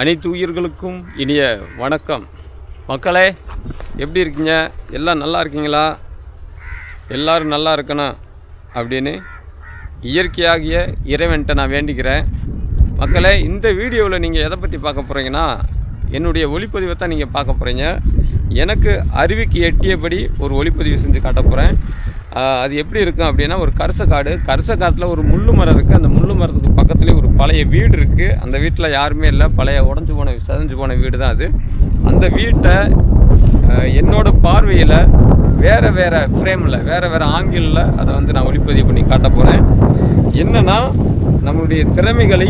அனைத்து உயிர்களுக்கும் இனிய வணக்கம். மக்களே எப்படி இருக்கீங்க? எல்லாம் நல்லா இருக்கீங்களா? எல்லாரும் நல்லா இருக்கணும் அப்படின்னு இயற்கையாகிய இறைவன்கிட்ட நான் வேண்டிக்கிறேன். மக்களே இந்த வீடியோவில் நீங்கள் எதை பற்றி பார்க்க போகிறீங்கன்னா என்னுடைய ஒளிப்பதிவை தான் நீங்கள் பார்க்க போகிறீங்க எனக்கு அறிவுக்கு எட்டியபடி ஒரு ஒளிப்பதிவு செஞ்சு காட்ட போகிறேன் அது எப்படி இருக்கும் அப்படின்னா ஒரு கரிசக்காடு கரிசக்காட்டில் ஒரு முள்ளு மரம் இருக்குது அந்த முள்ளு மரத்துக்கு பக்கத்துலேயே ஒரு பழைய வீடு இருக்குது அந்த வீட்டில் யாருமே இல்லை. பழைய உடஞ்சி போன சதஞ்சு போன வீடு தான் அது. அந்த வீட்டை என்னோடய என்னோட பார்வையில் வேறு வேறு ஃப்ரேமில் வேறு வேறு ஆங்கிளில் அதை வந்து நான் ஒளிப்பதிவு பண்ணி காட்ட போகிறேன் என்னன்னா நம்மளுடைய திறமைகளை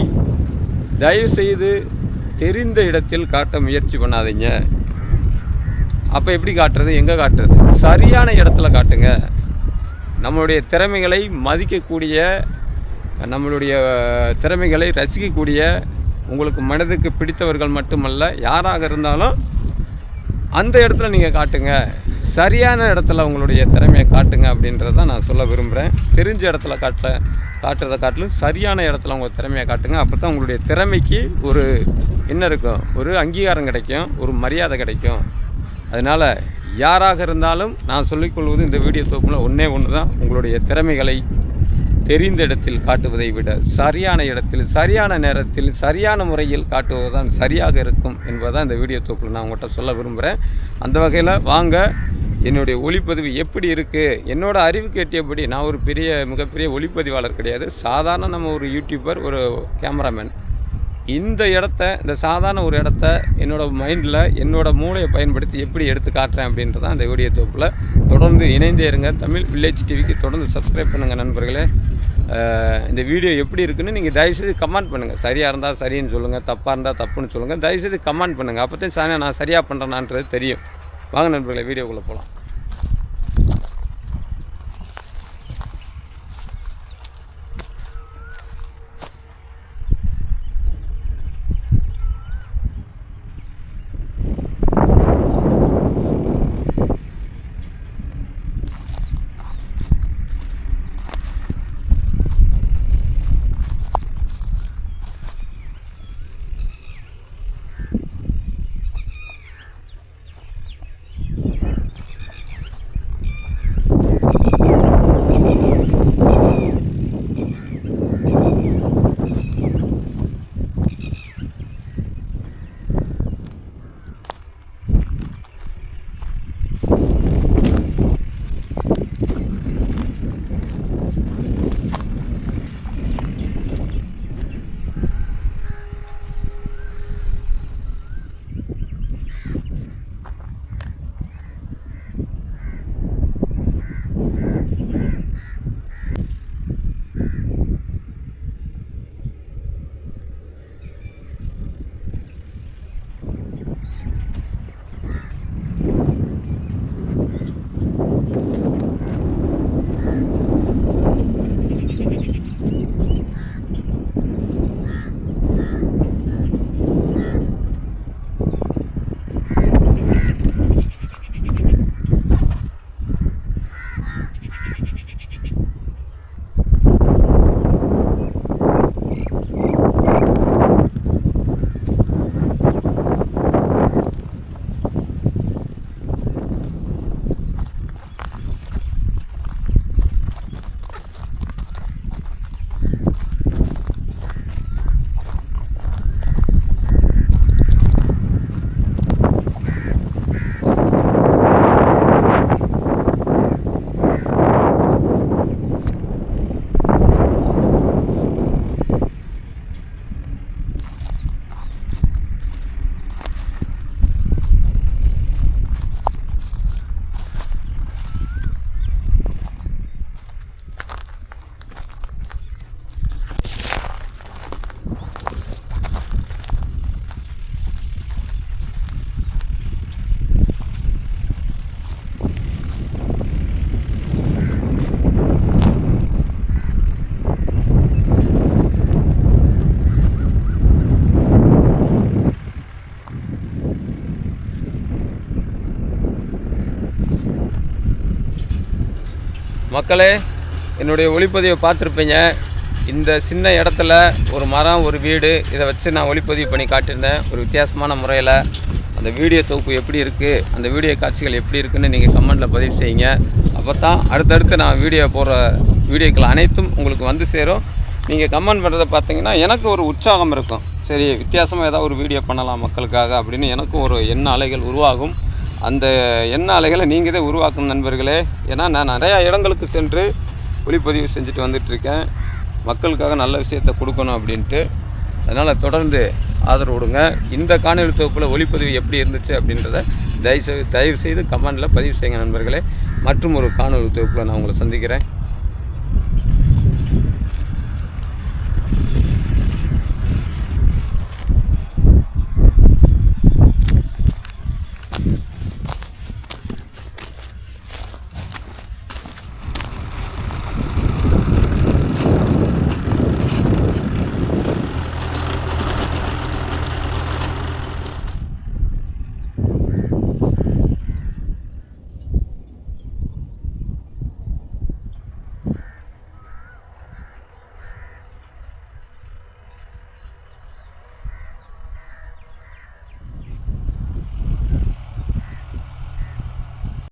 தயவு செய்து தெரிந்த இடத்தில் காட்ட முயற்சி பண்ணாதீங்க. அப்போ எப்படி காட்டுறது? எங்கே காட்டுறது? சரியான இடத்துல காட்டுங்க. நம்மளுடைய திறமைகளை மதிக்கக்கூடிய நம்மளுடைய திறமைகளை ரசிக்கக்கூடிய உங்களுக்கு மனதுக்கு பிடித்தவர்கள் மட்டுமல்ல யாராக இருந்தாலும் அந்த இடத்துல நீங்கள் காட்டுங்க. சரியான இடத்துல உங்களுடைய திறமையை காட்டுங்க அப்படின்றத நான் சொல்ல விரும்புகிறேன் தெரிஞ்ச இடத்துல காட்ட காட்டுறதை காட்டிலும் சரியான இடத்துல உங்கள் திறமையை காட்டுங்க. அப்போ தான் உங்களுடைய திறமைக்கு ஒரு என்ன இருக்கும்? ஒரு அங்கீகாரம் கிடைக்கும். ஒரு மரியாதை கிடைக்கும். அதனால் யாராக இருந்தாலும் நான் சொல்லிக்கொள்வது இந்த வீடியோ தொகுப்பில் ஒன்றே ஒன்று தான். உங்களுடைய திறமைகளை தெரிந்த இடத்தில் காட்டுவதை விட சரியான இடத்தில் சரியான நேரத்தில் சரியான முறையில் காட்டுவது தான் சரியாக இருக்கும் என்பதை இந்த வீடியோ தொகுப்பில் நான் உங்கள்கிட்ட சொல்ல விரும்புகிறேன். அந்த வகையில் வாங்க என்னுடைய ஒளிப்பதிவு எப்படி இருக்குது என்னோட அறிவுக்கு எட்டியபடி நான் ஒரு பெரிய மிகப்பெரிய ஒளிப்பதிவாளர் கிடையாது. சாதாரண நம்ம ஒரு யூடியூபர் ஒரு கேமராமேன் இந்த இடத்த இந்த சாதாரண ஒரு இடத்த என்னோடய மைண்டில் என்னோடய மூளையை பயன்படுத்தி எப்படி எடுத்து காட்டுறேன் அப்படின்றத அந்த வீடியோ தொகுப்பில் தொடர்ந்து இணைந்தே இருங்க. தமிழ் வில்லேஜ் டிவிக்கு தொடர்ந்து சப்ஸ்கிரைப் பண்ணுங்கள் நண்பர்களே. இந்த வீடியோ எப்படி இருக்குன்னு நீங்கள் தயவுசெய்து கமெண்ட் பண்ணுங்கள் சரியாக இருந்தால் சரின்னு சொல்லுங்கள் தப்பாக இருந்தால் தப்புன்னு சொல்லுங்கள் தயவுசெய்து கமெண்ட் பண்ணுங்கள் அப்போ தான் நான் சரியாக பண்ணுறேனான்றது தெரியும். வாங்க நண்பர்களே வீடியோக்குள்ளே போகலாம் மக்களே என்னுடைய ஒளிப்பதிவை பார்த்துருப்பீங்க. இந்த சின்ன இடத்துல ஒரு மரம் ஒரு வீடு இதை வச்சு நான் ஒளிப்பதிவு பண்ணி காட்டியிருந்தேன். ஒரு வித்தியாசமான முறையில் அந்த வீடியோ தொகுப்பு எப்படி இருக்குது அந்த வீடியோ காட்சிகள் எப்படி இருக்குதுன்னு நீங்கள் கமெண்ட்டில் பதிவு செய்யுங்க. அப்போ தான் அடுத்தடுத்து நான் வீடியோ போடுற வீடியோக்கள் அனைத்தும் உங்களுக்கு வந்து சேரும். நீங்கள் கமெண்ட் பண்ணுறதை பார்த்தீங்கன்னா எனக்கு ஒரு உற்சாகம் இருக்கும். சரி வித்தியாசமாக ஏதாவது ஒரு வீடியோ பண்ணலாம் மக்களுக்காக அப்படின்னு எனக்கும் ஒரு எண்ண அலைகள் உருவாகும். அந்த எண்ண அலைகளை நீங்கள் தான் உருவாக்கும் நண்பர்களே. ஏன்னா நான் நிறையா இடங்களுக்கு சென்று ஒளிப்பதிவு செஞ்சுட்டு வந்துட்டுருக்கேன். மக்களுக்காக நல்ல விஷயத்தை கொடுக்கணும் அப்படின்ட்டு. அதனால் தொடர்ந்து ஆதரவு கொடுங்க. இந்த காணொலி தொகுப்பில் ஒளிப்பதிவு எப்படி இருந்துச்சு அப்படின்றத தயவுசெய்து தயவு செய்து கமெண்டில் பதிவு செய்யுங்க நண்பர்களே. மற்றும் ஒரு காணொலி தொகுப்பில் நான் உங்களை சந்திக்கிறேன்.